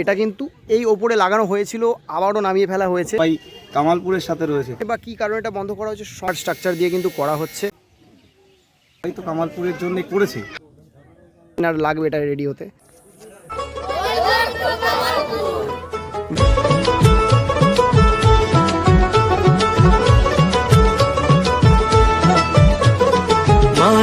এটা কিন্তু এই ওপরে লাগানো হয়েছিল আবারও নামিয়ে ফেলা হয়েছে। ভাই কামালপুরের সাথে রয়েছে। বা কি কারণে এটা বন্ধ করা হয়েছে শর্ট স্ট্রাকচার দিয়ে কিন্তু করা হচ্ছে। ভাই তো কামালপুরের জন্য করেছে। আর লাগবে এটা রেডি হতে।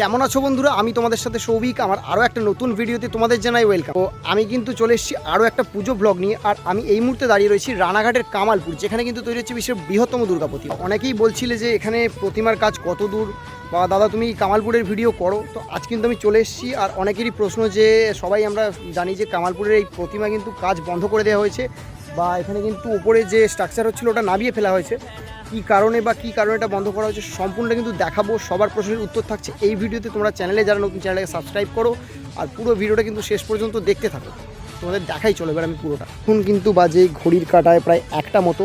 কেমন আছো বন্ধুরা? আমি তোমাদের সাথে সৌভিক। আমার আরও একটা নতুন ভিডিওতে তোমাদের জানাই ওয়েলকাম তো আমি কিন্তু চলে এসেছি আরও একটা পুজো ব্লগ নিয়ে, আর আমি এই মুহূর্তে দাঁড়িয়ে রয়েছি রানাঘাটের কামালপুর, যেখানে কিন্তু তৈরি হচ্ছে বিশ্বের বৃহত্তম দুর্গা প্রতিমা অনেকেই বলছিলে যে এখানে প্রতিমার কাজ কত দূর? বা দাদা, তুমি কামালপুরের ভিডিও করো। তো আজ কিন্তু আমি চলে এসেছি, আর অনেকেরই প্রশ্ন যে সবাই আমরা জানি যে কামালপুরের এই প্রতিমা কিন্তু কাজ বন্ধ করে দেওয়া হয়েছে, বা এখানে কিন্তু উপরে যে স্ট্রাকচার হচ্ছিল ওটা নামিয়ে ফেলা হয়েছে। কি কারণে বা কি কারণে এটা বন্ধ করা হয়েছে সম্পূর্ণটা কিন্তু দেখাবো, সবার প্রশ্নের উত্তর থাকছে। এই ভিডিওতে তোমরা চ্যানেলে, যারা নতুন চ্যানেলকে সাবস্ক্রাইব করো আর পুরো ভিডিওটা কিন্তু শেষ পর্যন্ত দেখতে থাকো। তোমাদের দেখাই চলো, এবার আমি পুরোটা। এখন কিন্তু বাজে ঘড়ির কাটায় প্রায় একটা মতো।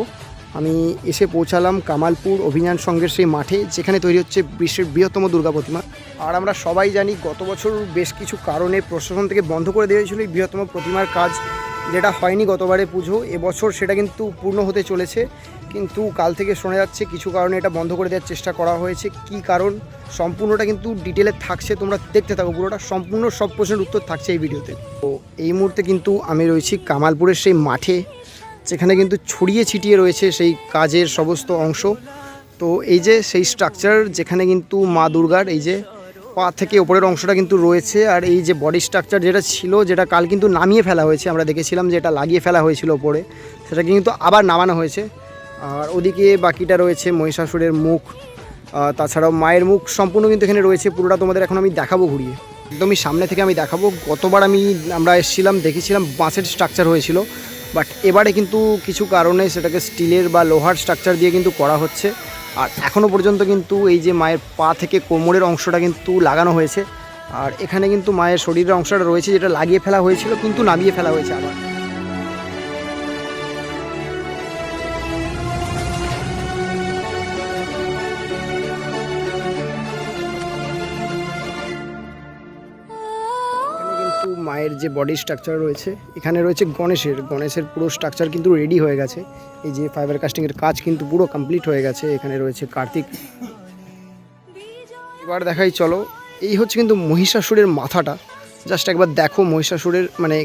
আমি এসে পৌঁছালাম কামালপুর অভিযান সংঘের সেই মাঠে, যেখানে তৈরি হচ্ছে বিশ্বের বৃহত্তম দুর্গা প্রতিমা। আর আমরা সবাই জানি, গত বছর বেশ কিছু কারণে প্রশাসন থেকে বন্ধ করে দেওয়া হয়েছিল এই বৃহত্তম প্রতিমার কাজ। যেটা হয়নি গতবারে পুজো, এবছর সেটা কিন্তু পূর্ণ হতে চলেছে। কিন্তু কাল থেকে শোনা যাচ্ছে কিছু কারণে এটা বন্ধ করে দেওয়ার চেষ্টা করা হয়েছে। কি কারণ? সম্পূর্ণটা কিন্তু ডিটেলে থাকছে, তোমরা দেখতে থাকো পুরোটা। সম্পূর্ণ সব প্রশ্নের উত্তর থাকছে এই ভিডিওতে। তো এই মুহূর্তে কিন্তু আমি রয়েছি কামালপুরের সেই মাঠে, যেখানে কিন্তু ছড়িয়ে ছিটিয়ে রয়েছে সেই কাজের সমস্ত অংশ। তো এই যে সেই স্ট্রাকচার যেখানে কিন্তু মা দুর্গার এই যে পা থেকে ওপরের অংশটা কিন্তু রয়েছে আর এই যে বডি স্ট্রাকচার যেটা ছিল, যেটা কাল কিন্তু নামিয়ে ফেলা হয়েছে, আমরা দেখেছিলাম যে এটা লাগিয়ে ফেলা হয়েছিল ওপরে সেটাকে কিন্তু আবার নামানো হয়েছে। আর ওদিকে বাকিটা রয়েছে মহিষাসুরের মুখ তাছাড়াও মায়ের মুখ সম্পূর্ণ কিন্তু এখানে রয়েছে, পুরোটা তোমাদের এখন আমি দেখাবো ঘুরিয়ে। একদমই সামনে থেকে আমি দেখাবো, গতবার আমি আমরা এসেছিলাম, দেখেছিলাম বাঁশের স্ট্রাকচার হয়েছিল বাট এবারে কিন্তু কিছু কারণে সেটাকে স্টিলের বা লোহার স্ট্রাকচার দিয়ে কিন্তু করা হচ্ছে। আর এখনও পর্যন্ত কিন্তু এই যে মায়ের পা থেকে কোমরের অংশটা কিন্তু লাগানো হয়েছে। আর এখানে কিন্তু মায়ের শরীরের অংশটা রয়েছে, যেটা লাগিয়ে ফেলা হয়েছিল, কিন্তু নামিয়ে ফেলা হয়েছে আবার। মায়ের যে বডি স্ট্রাকচার রয়েছে, এখানে রয়েছে গণেশের গণেশের পুরো স্ট্রাকচার কিন্তু রেডি হয়ে গেছে। এই যে ফাইবার কাস্টিংয়ের কাজ কিন্তু পুরো কমপ্লিট হয়ে গেছে, এখানে রয়েছে কার্তিক। এবার দেখাই, চলো। এই হচ্ছে কিন্তু মহিষাসুরের মাথাটা। জাস্ট একবার দেখো মহিষাসুরের মানে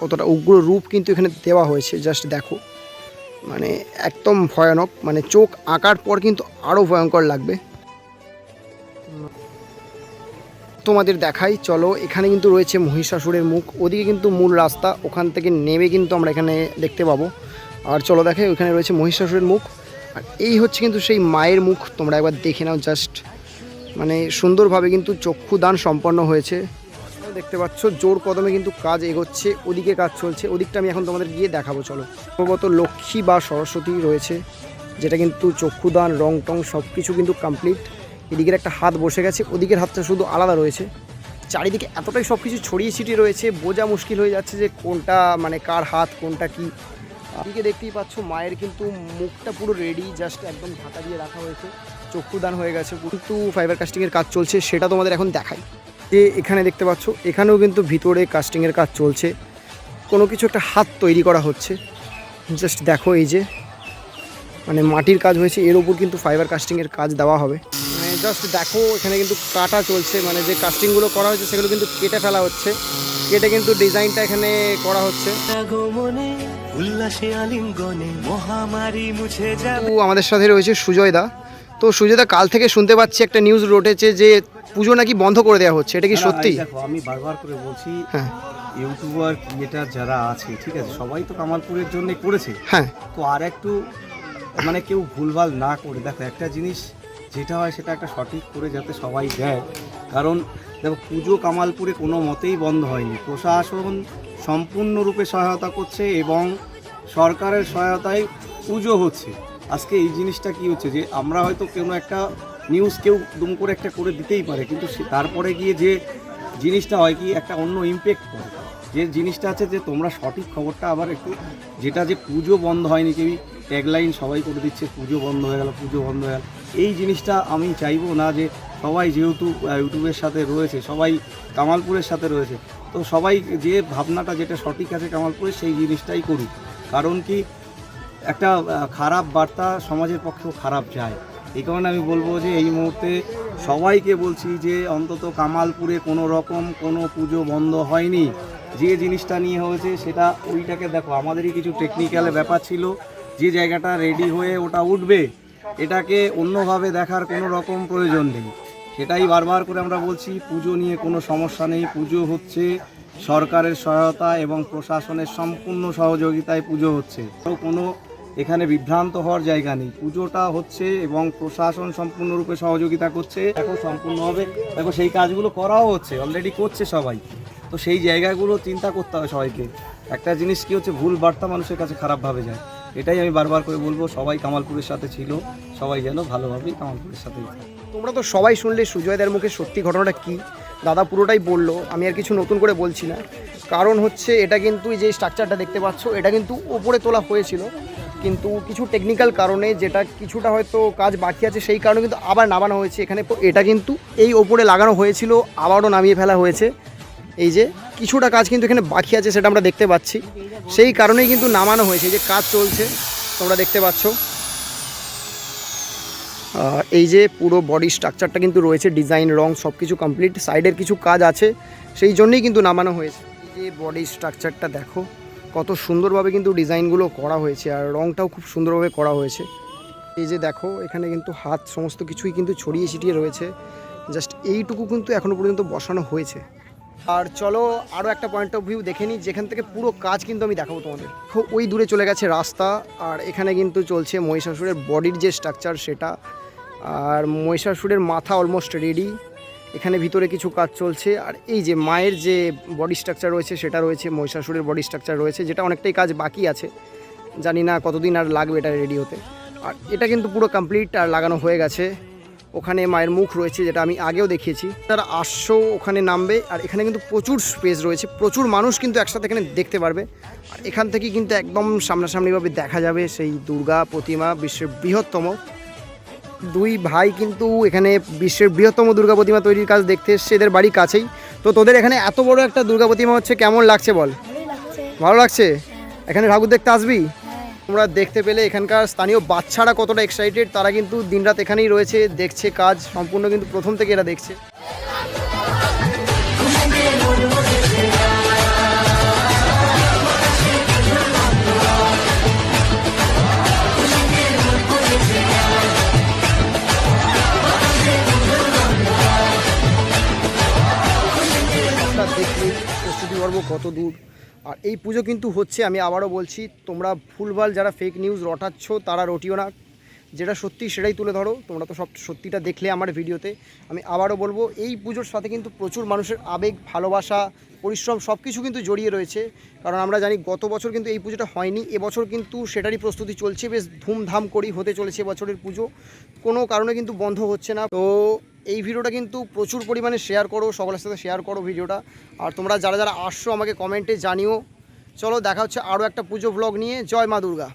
কতটা উগ্র রূপ কিন্তু এখানে দেওয়া হয়েছে জাস্ট দেখো। মানে একদম ভয়ানক মানে চোখ আঁকার পর কিন্তু আরও ভয়ঙ্কর লাগবে। তোমাদের দেখাই। চলো, এখানে কিন্তু রয়েছে মহিষাসুরের মুখ। ওদিকে কিন্তু মূল রাস্তা, ওখান থেকে নেমে কিন্তু আমরা এখানে দেখতে পাবো। আর চলো দেখে, ওখানে রয়েছে মহিষাসুরের মুখ। আর এই হচ্ছে কিন্তু সেই মায়ের মুখ, তোমরা একবার দেখে নাও জাস্ট। মানে সুন্দরভাবে কিন্তু চক্ষুদান সম্পন্ন হয়েছে। দেখতে পাচ্ছ, জোর কদমে কিন্তু কাজ এগোচ্ছে, ওদিকে কাজ চলছে। ওদিকটা আমি এখন তোমাদের গিয়ে দেখাবো, চলো। সম্ভবত লক্ষ্মী বা সরস্বতী রয়েছে, যেটা কিন্তু চক্ষুদান, রং টং সব কিছু কিন্তু কমপ্লিট এদিকের একটা হাত বসে গেছে, ওদিকের হাতটা শুধু আলাদা রয়েছে। চারিদিকে এতটাই সব কিছু ছড়িয়ে ছিটিয়ে রয়েছে, বোঝা মুশকিল হয়ে যাচ্ছে যে কোনটা মানে কার হাত, কোনটা কি। এদিকে দেখতেই পাচ্ছ মায়ের কিন্তু মুখটা পুরো রেডি জাস্ট একদম ঢাকা দিয়ে রাখা হয়েছে। চক্ষুদান হয়ে গেছে কিন্তু ফাইবার কাস্টিংয়ের কাজ চলছে, সেটা তোমাদের এখন দেখাই। যে এখানে দেখতে পাচ্ছ, এখানেও কিন্তু ভিতরে কাস্টিংয়ের কাজ চলছে। কোনো কিছু একটা হাত তৈরি করা হচ্ছে। জাস্ট দেখো এই যে মানে মাটির কাজ হয়েছে, এর উপর কিন্তু ফাইবার কাস্টিংয়ের কাজ দেওয়া হবে। জাস্ট দেখো এখানে কিন্তু কাটা চলছে। মানে যে কাস্টিংগুলো করা হয়েছে সেগুলো কিন্তু কেটে ফেলা হচ্ছে। কেটে কিন্তু ডিজাইনটা এখানে করা হচ্ছে। তো আমাদের সাথে রয়েছে সুজয় দা। তো সুজয় দা কাল থেকে শুনতে পাচ্ছি একটা নিউজ রটেছে যে পুজো নাকি বন্ধ করে দেওয়া হচ্ছে। এটা কি সত্যি? আমি বারবার করে বলছি হ্যাঁ। ইউটিউবার ক্রিয়েটার যারা আছে ঠিক আছে সবাই তো কামালপুরের জন্য করেছে। হ্যাঁ। তো আর একটু মানে কেউ ভুলভাল না করে। দেখো একটা জিনিস যেটা হয় সেটা একটা সঠিক করে যাতে সবাই দেয়। কারণ দেখো, পুজো কামালপুরে কোনো মতেই বন্ধ হয়নি। প্রশাসন সম্পূর্ণরূপে সহায়তা করছে এবং সরকারের সহায়তায় পুজো হচ্ছে। আজকে এই জিনিসটা কি হচ্ছে যে, আমরা হয়তো কোনো একটা নিউজ কেউ দুম করে একটা করে দিতেই পারে, কিন্তু তারপরে গিয়ে যে জিনিসটা হয় কি, একটা অন্য ইম্প্যাক্ট পড়ে। যে জিনিসটা আছে যে, তোমরা সঠিক খবরটা আবার একটু, যেটা যে পুজো বন্ধ হয়নি কেউই ট্যাগলাইন সবাই করে দিচ্ছে, পুজো বন্ধ হয়ে গেল, পুজো বন্ধ হয়ে গেল। এই জিনিসটা আমি চাইব না যে সবাই যেহেতু ইউটিউবের সাথে রয়েছে, সবাই কামালপুরের সাথে রয়েছে, তো সবাই যে ভাবনাটা যেটা সঠিক আছে কামালপুরের সেই জিনিসটাই করুক। কারণ কি, একটা খারাপ বার্তা সমাজের পক্ষেও খারাপ যায়। এই কারণে আমি বলব যে এই মুহূর্তে সবাইকে বলছি যে অন্তত কামালপুরে কোনো রকম কোনো পুজো বন্ধ হয়নি। যে জিনিসটা নিয়ে হয়েছে সেটা, ওইটাকে দেখো, আমাদেরই কিছু টেকনিক্যাল ব্যাপার ছিল। যে জায়গাটা রেডি হয়ে ওটা উঠবে, এটাকে অন্যভাবে দেখার কোনো রকম প্রয়োজন নেই। সেটাই বারবার করে আমরা বলছি, পুজো নিয়ে কোনো সমস্যা নেই, পুজো হচ্ছে সরকারের সহায়তা এবং প্রশাসনের সম্পূর্ণ সহযোগিতায় পুজো হচ্ছে। কোনো এখানে বিভ্রান্ত হওয়ার জায়গা নেই। পুজোটা হচ্ছে এবং প্রশাসন সম্পূর্ণরূপে সহযোগিতা করছে। দেখো সম্পূর্ণভাবে দেখো, সেই কাজগুলো করাও হচ্ছে অলরেডি করছে সবাই। তো সেই জায়গাগুলো চিন্তা করতে হবে সবাইকে। একটা জিনিস কি হচ্ছে, ভুল বার্তা মানুষের কাছে খারাপভাবে যায়। এটাই আমি বারবার করে বলব, সবাই কামালপুরের সাথে ছিল, সবাই যেন ভালোভাবেই কামালপুরের সাথে তোমরা তো সবাই শুনলে সুজয়দের মুখে সত্যি ঘটনাটা কি? দাদা পুরোটাই বলল, আমি আর কিছু নতুন করে বলছি না। কারণ হচ্ছে এটা কিন্তু যে স্ট্রাকচারটা দেখতে পাচ্ছ, এটা কিন্তু ওপরে তোলা হয়েছিল। কিন্তু কিছু টেকনিক্যাল কারণে যেটা কিছুটা হয়তো কাজ বাকি আছে, সেই কারণে কিন্তু আবার নামানো হয়েছে। এখানে এটা কিন্তু এই ওপরে লাগানো হয়েছিল, আবারও নামিয়ে ফেলা হয়েছে। এই যে কিছুটা কাজ কিন্তু এখানে বাকি আছে সেটা আমরা দেখতে পাচ্ছি। সেই কারণেই কিন্তু নামানো হয়েছে যে কাজ চলছে, তোমরা দেখতে পাচ্ছ। এই যে পুরো বডি স্ট্রাকচারটা কিন্তু রয়েছে ডিজাইন রং সব কিছু কমপ্লিট সাইডের কিছু কাজ আছে, সেই জন্যই কিন্তু নামানো হয়েছে। এই যে বডি স্ট্রাকচারটা দেখো, কত সুন্দরভাবে কিন্তু ডিজাইনগুলো করা হয়েছে, আর রংটাও খুব সুন্দরভাবে করা হয়েছে। এই যে দেখো, এখানে কিন্তু হাত সমস্ত কিছুই কিন্তু ছড়িয়ে ছিটিয়ে রয়েছে জাস্ট এইটুকু কিন্তু এখনও পর্যন্ত বসানো হয়েছে। আর চলো আরও একটা পয়েন্ট অফ ভিউ দেখে নিই, যেখান থেকে পুরো কাজ কিন্তু আমি দেখাবো তোমাদের। ওই দূরে চলে গেছে রাস্তা, আর এখানে কিন্তু চলছে মহিষাসুরের বডির যে স্ট্রাকচার সেটা। আর মহিষাসুরের মাথা অলমোস্ট রেডি এখানে ভিতরে কিছু কাজ চলছে। আর এই যে মায়ের যে বডি স্ট্রাকচার রয়েছে, সেটা রয়েছে, মহিষাসুরের বডি স্ট্রাকচার রয়েছে, যেটা অনেকটাই কাজ বাকি আছে। জানি না কতদিন আর লাগবে এটা রেডি হতে। আর এটা কিন্তু পুরো কমপ্লিট আর লাগানো হয়ে গেছে। ওখানে মায়ের মুখ রয়েছে যেটা আমি আগেও দেখিয়েছি। তারা আসছো ওখানে নামবে আর এখানে কিন্তু প্রচুর স্পেস রয়েছে। প্রচুর মানুষ কিন্তু একসাথে এখানে দেখতে পারবে। আর এখান থেকে কিন্তু একদম সামনাসামনিভাবে দেখা যাবে সেই দুর্গা প্রতিমা বিশ্বের বৃহত্তম। দুই ভাই কিন্তু এখানে বিশ্বের বৃহত্তম দুর্গা প্রতিমা তৈরির কাজ দেখতে এসছে এদের বাড়ির কাছেই। তো তোদের এখানে এত বড় একটা দুর্গা প্রতিমা হচ্ছে কেমন লাগছে বল? ভালো লাগছে? এখানে ঠাকুর দেখতে আসবি? হ্যাঁ তোমরা দেখতে পেলে এখানকার স্থানীয় বাচ্চারা কতটা এক্সাইটেড তারা কিন্তু দিনরাত এখানেই রয়েছে, দেখছে কাজ সম্পূর্ণ কিন্তু প্রথম থেকে এরা দেখছে। প্রস্তুতি কত দূর আর এই পুজো কিন্তু হচ্ছে, আমি আবারও বলছি, তোমরা ভুলভাল যারা ফেক নিউজ রটাচ্ছ, তারা রটিও না। যেটা সত্যি সেটাই তুলে ধরো, তোমরা তো সব সত্যিটা দেখলে আমার ভিডিওতে। আমি আবারও বলব, এই পুজোর সাথে কিন্তু প্রচুর মানুষের আবেগ, ভালোবাসা, পরিশ্রম সব কিছু কিন্তু জড়িয়ে রয়েছে। কারণ আমরা জানি গত বছর কিন্তু এই পুজোটা হয়নি, এবছর কিন্তু সেটারই প্রস্তুতি চলছে, বেশ ধুমধাম করেই হতে চলেছে এবছরের পুজো। কোনো কারণে কিন্তু বন্ধ হচ্ছে না। তো এই ভিডিওটা কিন্তু প্রচুর পরিমাণে শেয়ার করো, সকলের সাথে শেয়ার করো ভিডিওটা। আর তোমরা যারা যারা আসছো আমাকে কমেন্টে জানিও। চলো দেখা হচ্ছে আরও একটা পুজো ব্লগ নিয়ে। জয় মা দুর্গা।